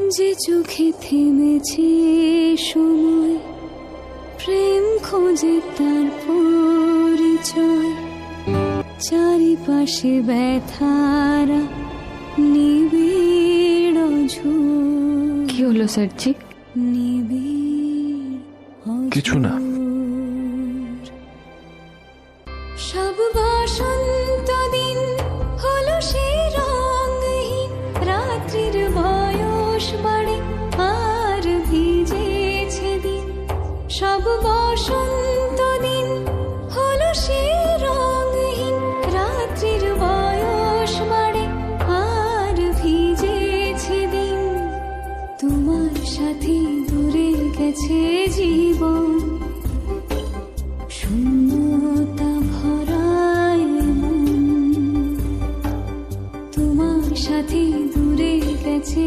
যে চোখে থেমেছে সময় প্রেম খোঁজে তার পরিচয়। চারিপাশে ব্যথারা নিবিড় ঝোঁক কি হলো স্যারজি? নিবিড় কিছু না। সব বসন্ত দিন হলো সে সব বসন্ত দিন হলো সে রঙহীন। রাত্রির বয়স বাড়ে, আর ভিজেছে দিন। তোমার সাথে দূরে গেছে জীবন। শূন্যতা ভরায় তোমার সাথে দূরে গেছে